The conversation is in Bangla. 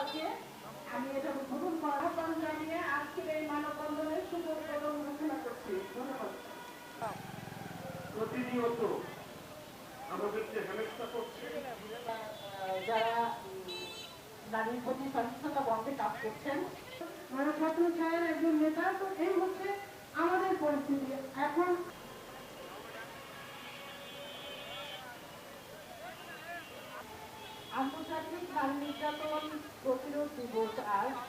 থেকে আমি এটা উদ্বোধন করার আহ্বান জানিয়ে আজকের এই মানববন্ধনের সুযোগ এবং ঘোষণা করছি। ধন্যবাদ। প্রতিনিয়ত একজন নেতা তো এই হচ্ছে আমাদের পরিস্থিতি। এখন আন্তর্জাতিক নারী people to ask.